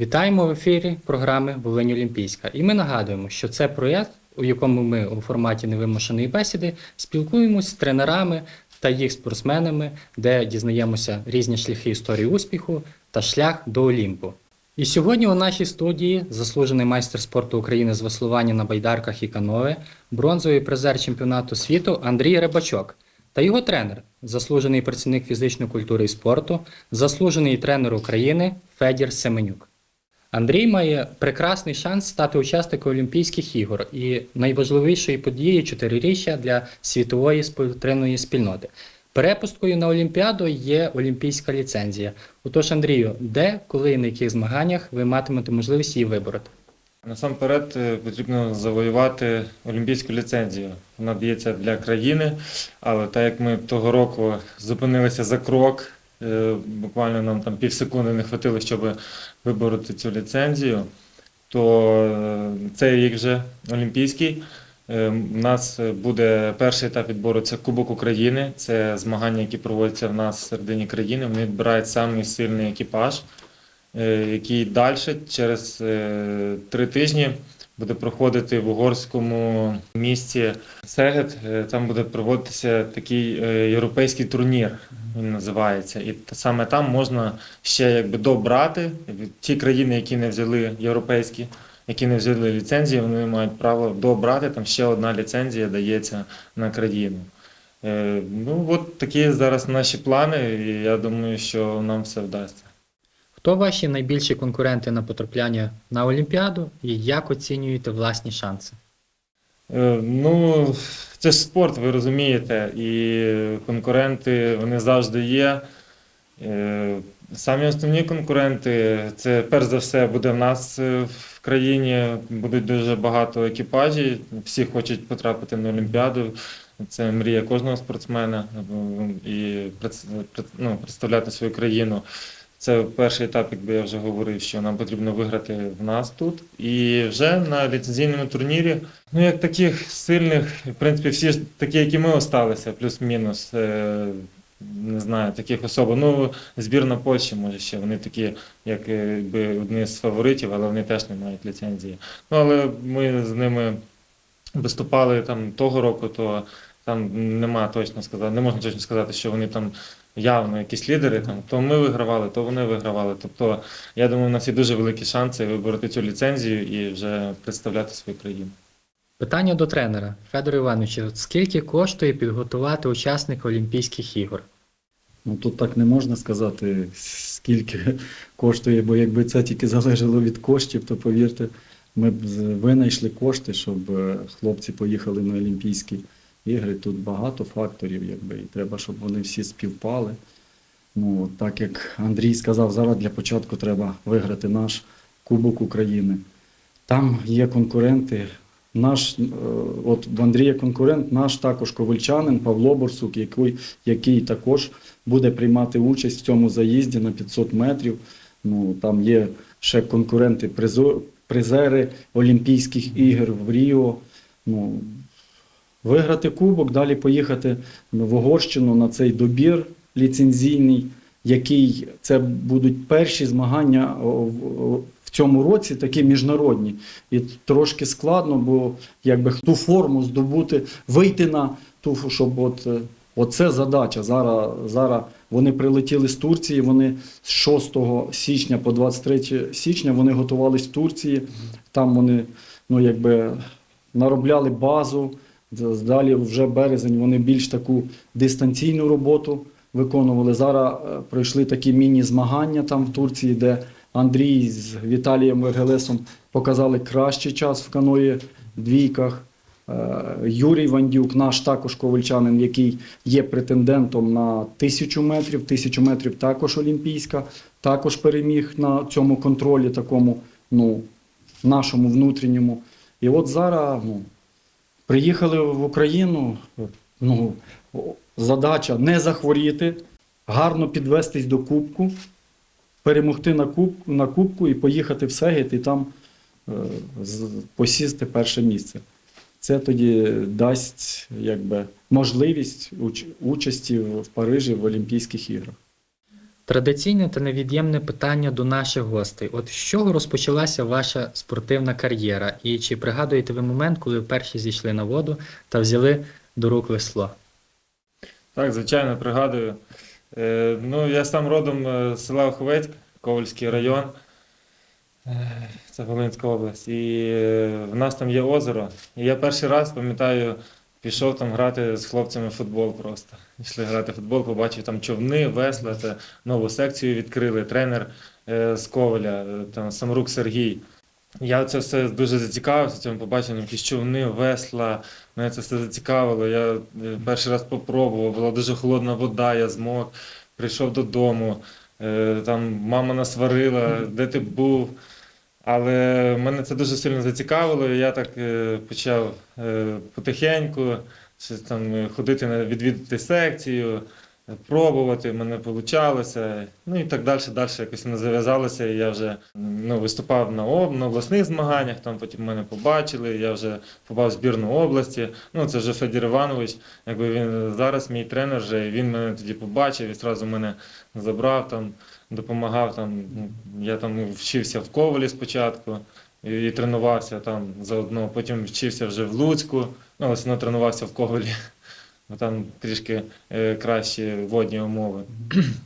Вітаємо в ефірі програми Волинь Олімпійська. І ми нагадуємо, що це проєкт, у якому ми у форматі невимушеної бесіди спілкуємось з тренерами та їх спортсменами, де дізнаємося різні шляхи історії успіху та шлях до Олімпу. І сьогодні у нашій студії заслужений майстер спорту України з веслування на байдарках і каное, бронзовий призер чемпіонату світу Андрій Рибачок та його тренер, заслужений працівник фізичної культури і спорту, заслужений тренер України Федір Семенюк. Андрій має прекрасний шанс стати учасником Олімпійських ігор і найважливішої події чотириріччя для світової спортивної спільноти. Перепусткою на Олімпіаду є олімпійська ліцензія. Отож, Андрію, де, коли і на яких змаганнях ви матимете можливість її вибороти? Насамперед е, потрібно завоювати олімпійську ліцензію. Вона дається для країни, але так як ми того року зупинилися за крок, буквально нам там пів секунди не хватило, щоб вибороти цю ліцензію, то е, цей рік вже олімпійський. Е, У нас буде перший етап відбору це Кубок України. Це змагання, які проводяться в нас всередині країни. Вони відбирають самий сильний екіпаж е, який далі через е, три тижні буде проходити в угорському місті Сегет. Е, Там буде проводитися такий е, європейський турнір, він називається. І саме там можна ще якби добрати ті країни, які не взяли європейські. Які не взяли ліцензії, вони мають право добрати. Там ще одна ліцензія дається на країну. Е, Ну, от такі зараз наші плани, і я думаю, що нам все вдасться. Хто ваші найбільші конкуренти на потрапляння на Олімпіаду і як оцінюєте власні шанси? Е, Ну, це ж спорт, ви розумієте, і конкуренти вони завжди є. Е, Самі основні конкуренти це перш за все буде в нас е, в країні. Будуть дуже багато екіпажів, всі хочуть потрапити на Олімпіаду. Це мрія кожного спортсмена і ну, представляти свою країну. Це перший етап, якби я вже говорив, що нам потрібно виграти в нас тут. І вже на ліцензійному турнірі, ну як таких сильних, в принципі, всі ж такі, які ми осталися, плюс-мінус. е, Не знаю, таких особо. Ну, збірна Польщі, може ще. Вони такі, як е, якби одні з фаворитів, але вони теж не мають ліцензії. Ну, але ми з ними виступали там того року, то там нема точно сказати, не можна точно сказати, що вони там явно якісь лідери. Там то ми вигравали, то вони вигравали. Тобто, я думаю, у нас є дуже великі шанси вибороти цю ліцензію і вже представляти свою країну. Питання до тренера Федору Івановичу. Скільки коштує підготувати учасника Олімпійських ігор? Ну тут так не можна сказати, скільки коштує, бо якби це тільки залежало від коштів, то повірте, ми б винайшли кошти, щоб е, хлопці поїхали на Олімпійські ігри. Тут багато факторів, якби, і треба, щоб вони всі співпали. Ну, так як Андрій сказав, зараз для початку треба виграти наш Кубок України. Там є конкуренти. Наш, е, от в Андрія конкурент, наш також ковальчанин Павло Борсук, який, який також буде приймати участь в цьому заїзді на 500 метрів. Ну, там є ще конкуренти, призери Олімпійських ігор в Ріо. Ну, виграти кубок, далі поїхати в Угорщину на цей добір ліцензійний, який це будуть перші змагання в- в цьому році, такі міжнародні. І трошки складно, бо якби ту форму здобути, вийти на ту, щоб от. е, Оце задача. Зараз, зараз вони прилетіли з Турції. Вони з 6 січня по 23 січня вони готувались в Турції. Там вони ну, якби, наробляли базу. Далі вже березень вони більш таку дистанційну роботу виконували. Зараз е, пройшли такі міні-змагання там в Турції, де Андрій з Віталієм Вергелесом показали кращий час в каної двійках. Е, Юрій Вандюк, наш також ковальчанин, який є претендентом на тисячу метрів. Тисячу метрів також олімпійська, також переміг на цьому контролі, такому ну, нашому внутрішньому. І от зараз ну, приїхали в Україну. Ну, задача не захворіти, гарно підвестись до кубку, перемогти на, куб, на кубку і поїхати в Сегіт і там е, посісти перше місце. Це тоді дасть якби, можливість уч- участі в Парижі в Олімпійських іграх. Традиційне та невід'ємне питання до наших гостей. От з чого розпочалася ваша спортивна кар'єра? І чи пригадуєте ви момент, коли вперше зійшли на воду та взяли до рук весло? Так, звичайно, пригадую. Е, ну, я сам родом е, з села Оховецьк, Ковальський район. Е, Це Волинська область. І е, в нас там є озеро. І я перший раз, пам'ятаю, пішов там грати з хлопцями в футбол просто. Йшли грати в футбол, побачив там човни, весла, це нову секцію відкрили, тренер е, з Коваля, е, там Самрук Сергій. Я це все дуже зацікавився, цьому побачив якісь човни, весла. Мене це все зацікавило. Я е, перший раз попробував, була дуже холодна вода, я змог, прийшов додому. е, Там мама насварила, де ти був. Але мене це дуже сильно зацікавило, я так е, почав е, потихеньку там, е, ходити на відвідати секцію, пробувати, мене вийшло. Ну і так далі, далі якось воно зав'язалося. Я вже ну, виступав на, об, на обласних змаганнях, там потім мене побачили, я вже попав в збірну області. Ну, це вже Федір Іванович, якби він зараз мій тренер вже, він мене тоді побачив і одразу мене забрав там, допомагав там. ну, Я там вчився в Ковалі спочатку і, і тренувався там заодно. Потім вчився вже в Луцьку, ну, але тренувався в Ковалі, бо там трішки е, кращі водні умови,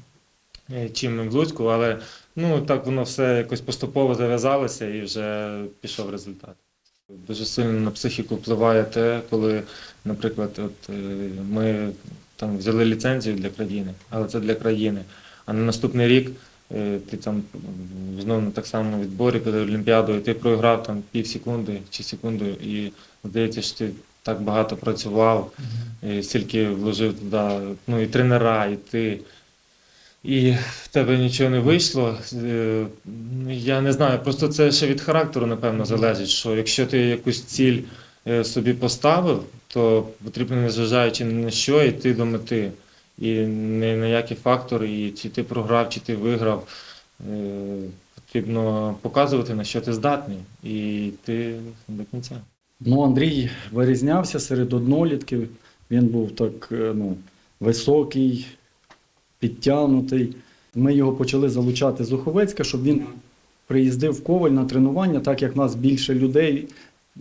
чим в Луцьку, але ну, так воно все якось поступово зав'язалося і вже пішов результат. Дуже сильно на психіку впливає те, коли, наприклад, от, е, ми там взяли ліцензію для країни, але це для країни. А на наступний рік е, ти там знову на так само відборі перед Олімпіадою, ти програв там пів секунди чи секунду, і здається, що ти так багато працював, і стільки вложив туди, ну і тренера, і ти. І в тебе нічого не вийшло. Е, Я не знаю, просто це ще від характеру, напевно, залежить, що якщо ти якусь ціль е, собі поставив, то потрібно, незважаючи ні на що, йти до мети. І не на які фактори, і чи ти програв, чи ти виграв. Е, Потрібно показувати, на що ти здатний, і йти до кінця. Ну, Андрій вирізнявся серед однолітків. Він був так е, ну, високий, підтягнутий. Ми його почали залучати з Оховецька, щоб він приїздив в Коваль на тренування, так як в нас більше людей,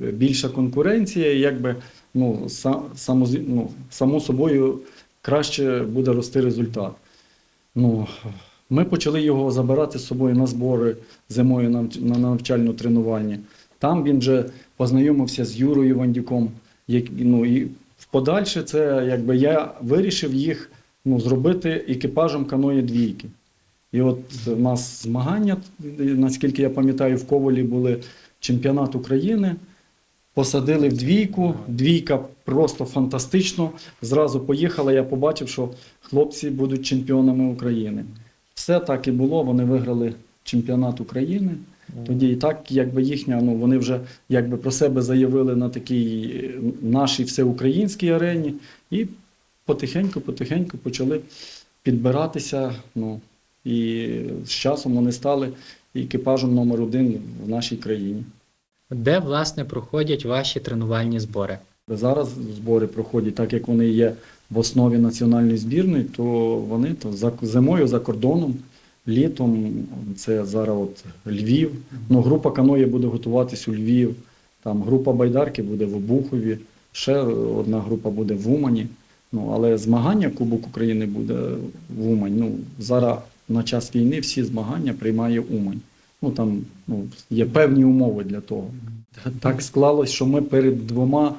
е, більша конкуренція, і якби ну, само, ну, само собою краще буде рости результат. Ну, ми почали його забирати з собою на збори зимою на навчальне тренування. Там він вже познайомився з Юрою Вандюком. Ну, і в подальше це якби я вирішив їх ну, зробити екіпажем каної двійки. І от у нас змагання, наскільки я пам'ятаю, в Ковалі були чемпіонат України. Посадили в двійку. Двійка просто фантастично. Зразу поїхала. Я побачив, що хлопці будуть чемпіонами України. Все так і було. Вони виграли чемпіонат України. Тоді і так, якби їхня, ну вони вже якби про себе заявили на такій нашій всеукраїнській арені, і потихеньку-потихеньку почали підбиратися. Ну і з часом вони стали екіпажем номер один в нашій країні. Де, власне, проходять ваші тренувальні збори? Зараз збори проходять, так як вони є в основі національної збірної, то вони то за зимою за кордоном, літом це зараз от Львів. Ну, група каноє буде готуватись у Львів, там група байдарки буде в Обухові, ще одна група буде в Умані. Ну, але змагання Кубок України буде в Умань. Ну, зараз на час війни всі змагання приймає Умань. Ну там ну, є певні умови для того. Так склалось, що ми перед двома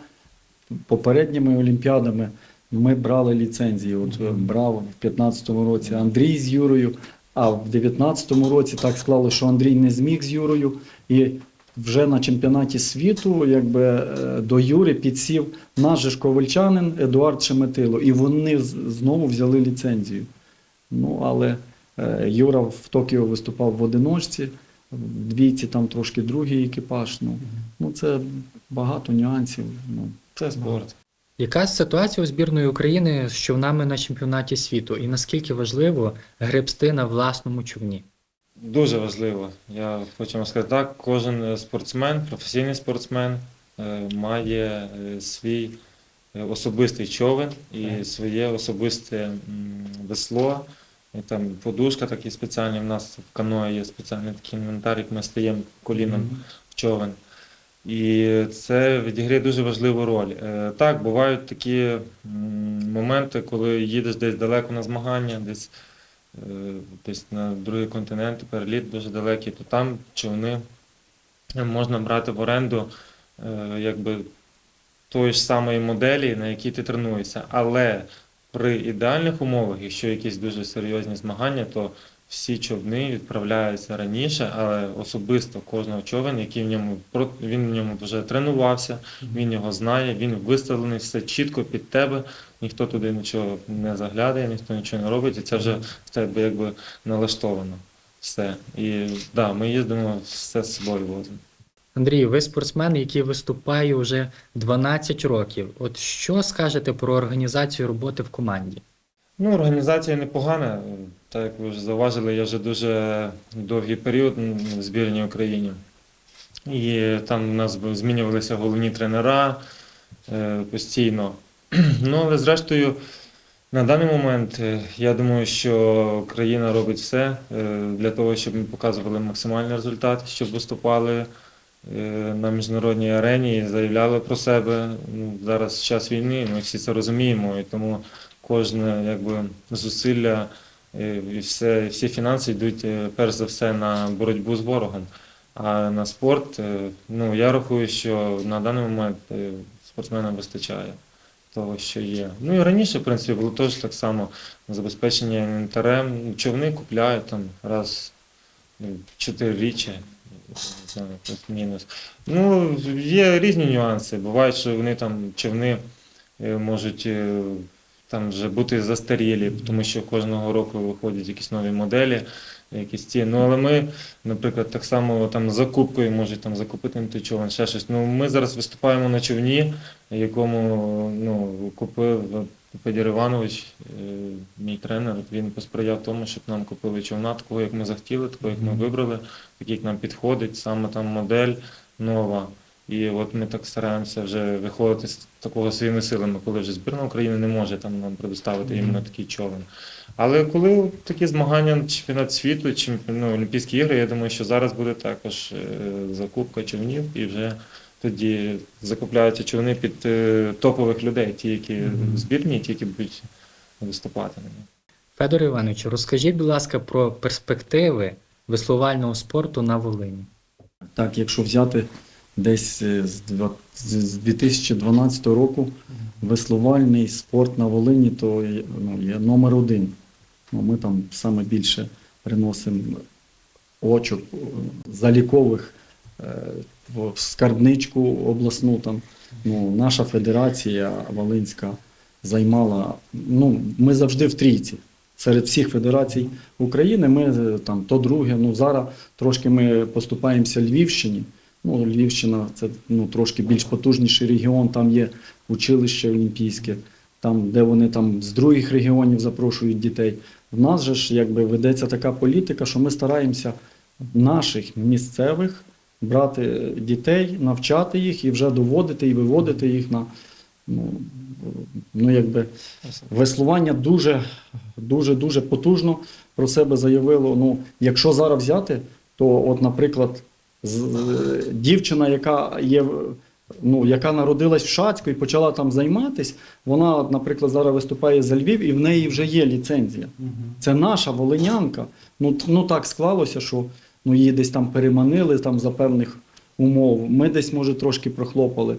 попередніми олімпіадами ми брали ліцензії. От е, брав в 15-му році Андрій з Юрою, а в 19-му році так склалося, що Андрій не зміг з Юрою. І вже на чемпіонаті світу якби, е, до Юри підсів наш же ковальчанин Едуард Шеметило. І вони знову взяли ліцензію. Ну, але е, Юра в Токіо виступав в одиночці, двійці там трошки другий екіпаж. Ну, ну це багато нюансів. Ну, Це спорт. Яка ситуація у збірної України з човнами на чемпіонаті світу? І наскільки важливо гребсти на власному човні? Дуже важливо. Я хочу вам сказати так, кожен е, спортсмен, професійний спортсмен е, має е, свій особистий човен і своє особисте весло, І там подушка такі спеціальні. В нас в каное є спеціальний такий інвентар, як ми стаємо коліном в човен. І це відіграє дуже важливу роль. Е, Так, бувають такі моменти, коли їдеш десь далеко на змагання, десь, е, десь на другий континент, переліт дуже далекий, то там човни можна брати в оренду е, якби тої ж самої моделі, на якій ти тренуєшся. Але при ідеальних умовах, якщо якісь дуже серйозні змагання, то всі човни відправляються раніше, але особисто кожного човен, який в ньому він в ньому вже тренувався, він його знає, він виставлений все чітко під тебе. Ніхто туди нічого не заглядає, ніхто нічого не робить, і це вже в тебе якби налаштовано. Все. І да, ми їздимо, все з собою возимо. Андрій, ви спортсмен, який виступає вже 12 років. От що скажете про організацію роботи в команді? Ну, організація непогана. Так як ви вже зауважили, я вже дуже довгий період в збірній Україні. І там у нас змінювалися головні тренера е, постійно. Ну, але зрештою, на даний момент е, я думаю, що країна робить все е, для того, щоб ми показували максимальний результат, щоб виступали на міжнародній арені заявляли про себе. Ну, зараз час війни, ми всі це розуміємо, і тому кожне якби, зусилля е, і все, всі фінанси йдуть е, перш за все на боротьбу з ворогом. А на спорт, е, ну я рахую, що на даний момент е, спортсменам вистачає того, що є. Ну і раніше, в принципі, було теж так само забезпечення інвентарем. Ну, Човни купляють там раз ну, чотириріччя, плюс-мінус. Ну, є різні нюанси. Буває, що вони там човни е, можуть е, там вже бути застарілі, тому що кожного року виходять якісь нові моделі, якісь ці. Ну але ми, наприклад, так само там закупкою можуть там закупити той човен, ще щось. Ну ми зараз виступаємо на човні, якому ну, купив Федір Іванович, е, мій тренер. Він посприяв тому, щоб нам купили човна, такого, як ми захотіли, такого, як ми вибрали, такий, як нам підходить, саме там модель нова. І от ми так стараємося вже виходити з такого своїми силами, коли вже збірна України не може там нам предоставити іменно такий човен. Але коли такі змагання, чемпіонат світу, чемпіон, ну, Олімпійські ігри, я думаю, що зараз буде також е, закупка човнів і вже тоді закупляються човни під е, топових людей, ті, які в збірні, ті, які будуть виступати на них. Федор Іванович, розкажіть, будь ласка, про перспективи веслувального спорту на Волині. Так, якщо взяти десь е, з два- з- з 2012 року веслувальний спорт на Волині, то є, ну, є номер один. Ну, ми там саме більше приносимо очок е, залікових е, в скарбничку обласну. Там. Ну, наша федерація Волинська займала. Ну, ми завжди в трійці. Серед всіх федерацій України ми е, там то друге. Ну зараз трошки ми поступаємося Львівщині. Ну, Львівщина це ну, трошки більш потужніший регіон, там є училище олімпійське, там, де вони там з других регіонів запрошують дітей. В нас же ж якби ведеться така політика, що ми стараємося наших місцевих брати дітей, навчати їх і вже доводити і виводити їх на ну, ну якби веслування дуже, дуже, дуже потужно про себе заявило. Ну, якщо зараз взяти, то, от, наприклад, з- дівчина, яка є. Ну, яка народилась в Шацьку і почала там займатися, вона, от, наприклад, зараз виступає за Львів, і в неї вже є ліцензія. Це наша волинянка. Ну, ну так склалося, що ну, її десь там переманили там, за певних умов. Ми десь, може, трошки прохлопали.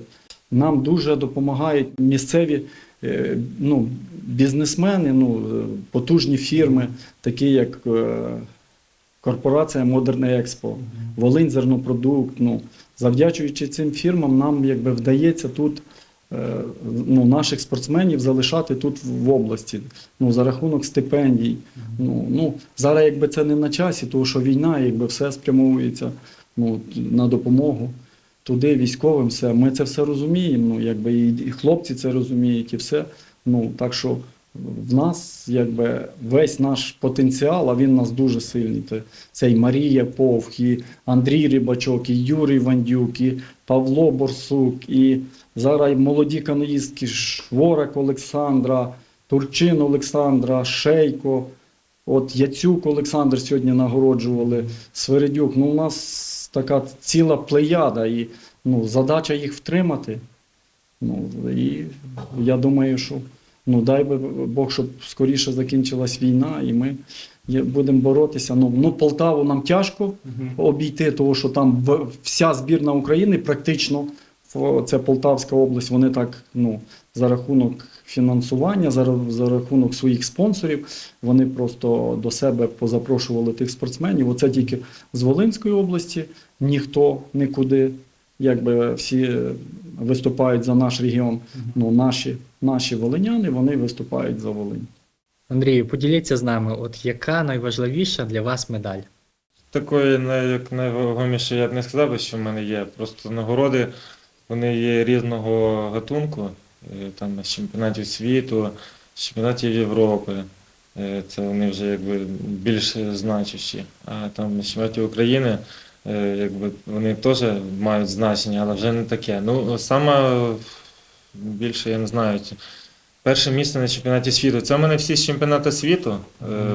Нам дуже допомагають місцеві е, ну, бізнесмени, ну, е, потужні фірми, такі як е, корпорація Модерне Експо, Волинь Зернопродукт. Ну, завдячуючи цим фірмам, нам якби вдається тут ну, наших спортсменів залишати тут в області ну, за рахунок стипендій. Ну, ну, зараз якби це не на часі, тому що війна, якби все спрямовується ну, на допомогу туди, військовим, все. Ми це все розуміємо. Ну, якби і, хлопці це розуміють, і все. Ну, так що в нас якби весь наш потенціал, а він у нас дуже сильний. Це, це і Марія Повх, і Андрій Рибачок, і Юрій Вандюк, і Павло Борсук, і зараз молоді каноїстки Шворак Олександра, Турчин Олександра, Шейко. От Яцюк Олександр сьогодні нагороджували, Свередюк. Ну, у нас така ціла плеяда, і ну, задача їх втримати. Ну, і я думаю, що ну, дай би Бог, щоб скоріше закінчилась війна, і ми будемо боротися. Ну, ну, Полтаву нам тяжко обійти, тому що там вся збірна України практично це Полтавська область, вони так ну, за рахунок фінансування, за, за рахунок своїх спонсорів, вони просто до себе позапрошували тих спортсменів. Оце тільки з Волинської області ніхто нікуди, якби всі е, виступають за наш регіон. Ну, наші, наші волиняни вони виступають за Волинь. Андрію, поділіться з нами, от яка найважливіша для вас медаль? Такої як найвагоміше я б не сказав, що в мене є. Просто нагороди вони є різного гатунку, е, там з чемпіонатів світу, з чемпіонатів Європи. Е, Це вони вже якби більш значущі. А там з чемпіонатів України е, якби вони теж мають значення, але вже не таке. Ну, саме більше я не знаю. Перше місце на чемпіонаті світу. Це в мене всі з чемпіонату світу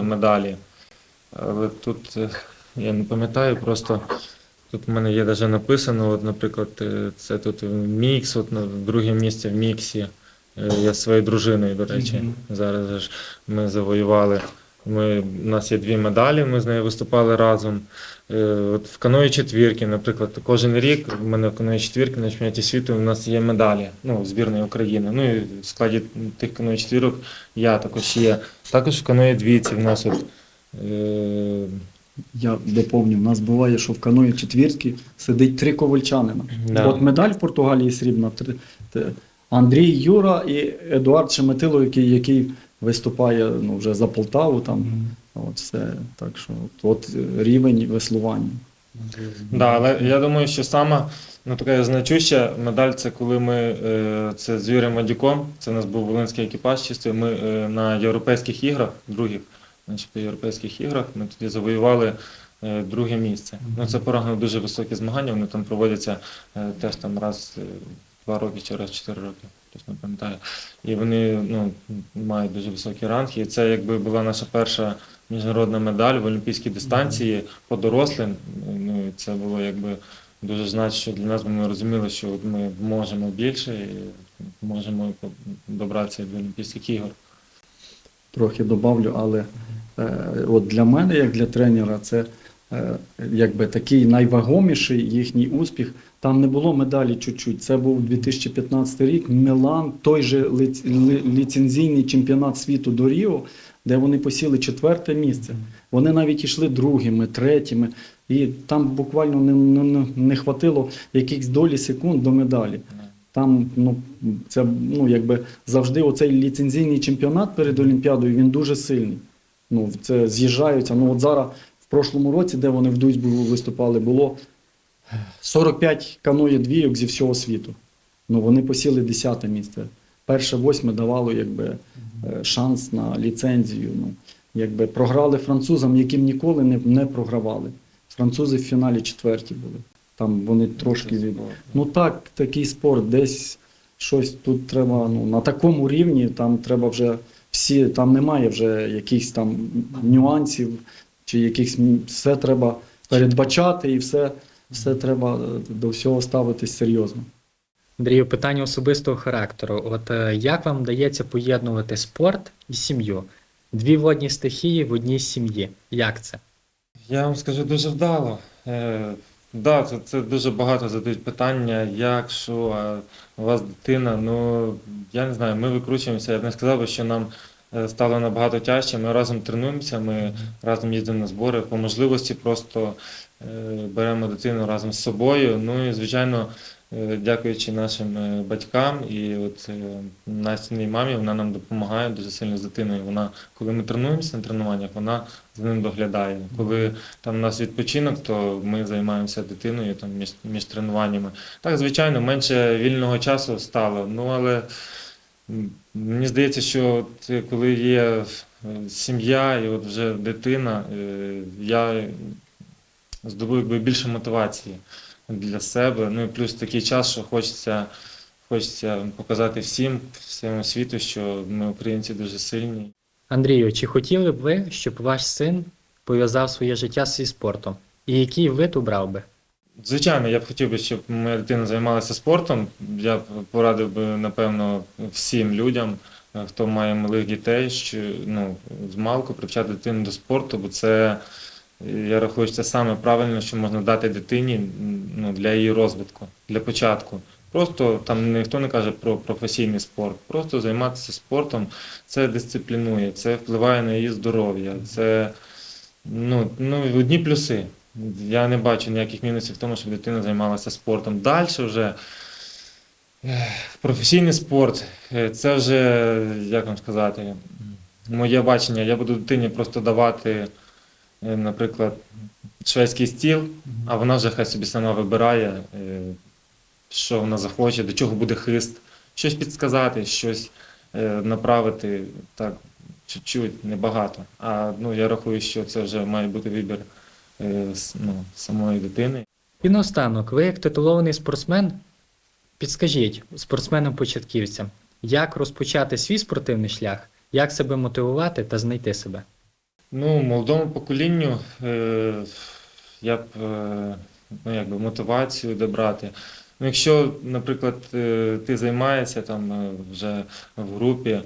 медалі. Але тут я не пам'ятаю, просто тут в мене є навіть написано, от, наприклад, е, це тут мікс, от на друге місце в міксі. Е, Я з своєю дружиною, до речі, Мгм. зараз ж ми завоювали. Ми, у нас є дві медалі, ми з нею виступали разом. Е, От в каної четвірки, наприклад, кожен рік в мене в каної четвірки на чемпіонаті світу у нас є медалі ну, збірної України. Ну і в складі тих каної четвірок я також є. Також в каної двійці в нас от, е, Я доповню, у нас буває, що в каної четвірській сидить три ковальчанина. Да. От медаль в Португалії срібна. три- Андрій Юра і Едуард Шеметило, який, який виступає ну, вже за Полтаву. Там, от все. Так що от, от рівень веслування. Да, але я думаю, що сама ну, така значуща медаль це коли ми е, це з Юрієм Мадюком, це у нас був волинський екіпаж чистий. Ми е, на європейських іграх, других, значить, по європейських іграх, ми тоді завоювали е, друге місце. Ну це порогно дуже високі змагання, вони там проводяться е, теж там раз е, два роки чи раз чотири роки. Точно пам'ятаю. І вони ну, мають дуже високі ранги. І це якби була наша перша міжнародна медаль в олімпійській дистанції по дорослим. Ну, і це було якби дуже значно для нас, ми розуміли, що ми можемо більше і можемо добратися до Олімпійських ігор. Трохи добавлю, але от для мене, як для тренера, це е, якби такий найвагоміший їхній успіх. Там не було медалі чуть-чуть. Це був 2015 рік. Мілан, той же лиц- ліцензійний чемпіонат світу до Ріо, де вони посіли четверте місце. Вони навіть йшли другими, третіми, і там буквально не, не, не хватило якихось долі секунд до медалі. Там ну, це ну, якби завжди оцей ліцензійний чемпіонат перед Олімпіадою він дуже сильний. Ну, це з'їжджаються. Ну, от зараз в прошлому році, де вони в Дуйсбургу виступали, було 45 каноє двійок зі всього світу. Ну, вони посіли 10 місце. Перше восьме давало якби, е, шанс на ліцензію. Ну, якби програли французам, яким ніколи не, не програвали. Французи в фіналі четверті були. Там вони трошки від. Ну так, такий спорт, десь щось тут треба, ну, на такому рівні, там треба вже всі, там немає вже якихось там нюансів, чи якихось все треба передбачати і все, все треба е, до всього ставитись серйозно. Андрію, питання особистого характеру. От е, як вам вдається поєднувати спорт і сім'ю? Дві водні стихії в одній сім'ї. Як це? Я вам скажу дуже вдало. Е, да, це, це дуже багато задають питання, як, що, у вас дитина. Ну, я не знаю, ми викручуємося. Я б не сказав, що нам е, стало набагато тяжче. Ми разом тренуємося, ми разом їздимо на збори. По можливості просто е, беремо дитину разом з собою. Ну і, звичайно, дякуючи нашим е, батькам і от е, Настіній мамі, вона нам допомагає дуже сильно з дитиною. Вона, коли ми тренуємося на тренуваннях, вона за ним доглядає. Коли там у нас відпочинок, то ми займаємося дитиною там між, між тренуваннями. Так, звичайно, менше вільного часу стало. Ну але мені здається, що от, е, коли є е, сім'я і от вже дитина, е, я здобув якби більше мотивації для себе. Ну і плюс такий час, що хочеться. Хочеться показати всім, всьому світу, що ми українці дуже сильні. Андрію, чи хотіли б ви, щоб ваш син пов'язав своє життя зі спортом? І який вид обрав би? Звичайно, я б хотів би, щоб моя дитина займалася спортом. Я б порадив би, напевно, всім людям, хто має малих дітей, що ну, з малку привчати дитину до спорту, бо це, я рахую, що це саме правильне, що можна дати дитині ну, для її розвитку, для початку. Просто там ніхто не каже про професійний спорт. Просто займатися спортом це дисциплінує, це впливає на її здоров'я. Це ну, ну, одні плюси. Я не бачу ніяких мінусів в тому, щоб дитина займалася спортом. Далі вже професійний спорт це вже, як вам сказати, моє бачення. Я буду дитині просто давати, наприклад, шведський стіл, а вона вже хай собі сама вибирає, е, що вона захоче, до чого буде хист, щось підсказати, щось е, направити так, чуть-чуть, небагато. А ну, я рахую, що це вже має бути вибір е, ну, самої дитини. І наостанок, ви як титулований спортсмен, підскажіть спортсменам-початківцям, як розпочати свій спортивний шлях, як себе мотивувати та знайти себе? Ну, молодому поколінню е, я б е, ну, якби мотивацію добрати. Ну, якщо, наприклад, е, ти займаєшся там е, вже в групі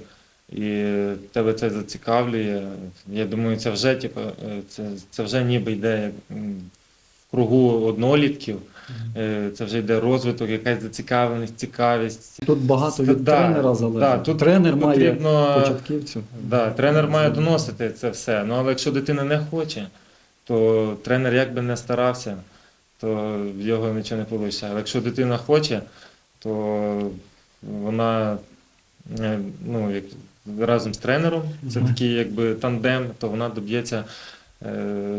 і тебе це зацікавлює, я думаю, це вже типу, е, це, це вже ніби йде в кругу однолітків, це вже йде розвиток, якась зацікавленість, цікавість. Тут багато від Да, тренера залежить. да, тут Тренер має початківцю. Да, тренер має доносити це все. Ну але якщо дитина не хоче, то тренер як би не старався, то в його нічого не вийде. Але якщо дитина хоче, то вона е, ну, як, разом з тренером, це такий якби тандем, то вона доб'ється е,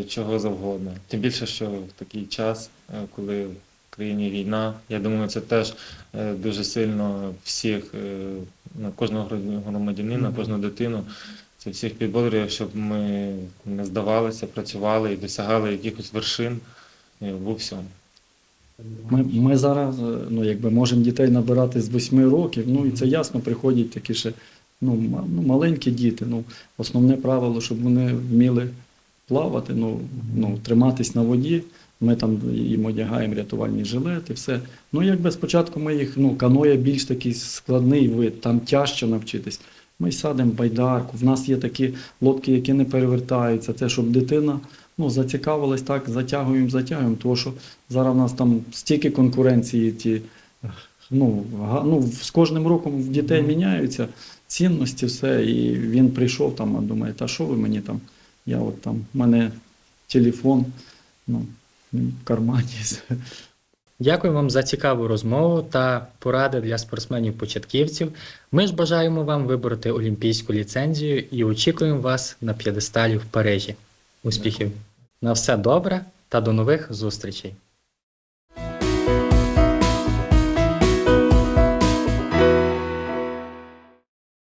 чого завгодно. Тим більше, що в такий час, е, коли в країні війна, я думаю, це теж е, дуже сильно всіх, е, ну, кожного громадянина, кожну дитину, це всіх підбодрює, щоб ми не здавалися, працювали і досягали якихось вершин е, в усьому. Ми, ми зараз е, ну, якби можемо дітей набирати з 8 років, ну і це ясно, приходять такі ще ну, ну, маленькі діти. Ну, основне правило, щоб вони вміли плавати, ну, ну, триматись на воді. Ми там їм одягаємо рятувальні жилети, все. Ну, якби спочатку ми їх, ну, каноє більш такий складний вид, там тяжче навчитись. Ми садимо байдарку, в нас є такі лодки, які не перевертаються. Це щоб дитина ну, зацікавилась так, затягуємо, затягуємо, тому що зараз в нас там стільки конкуренції, ті, ну, ну, з кожним роком в дітей міняються цінності, все, і він прийшов там, а думає, та що ви мені там, я от там, в мене телефон, ну, в кармані. Дякую вам за цікаву розмову та поради для спортсменів-початківців. Ми ж бажаємо вам вибороти олімпійську ліцензію і очікуємо вас на п'єдесталі в Парижі. Успіхів! На все добре та до нових зустрічей!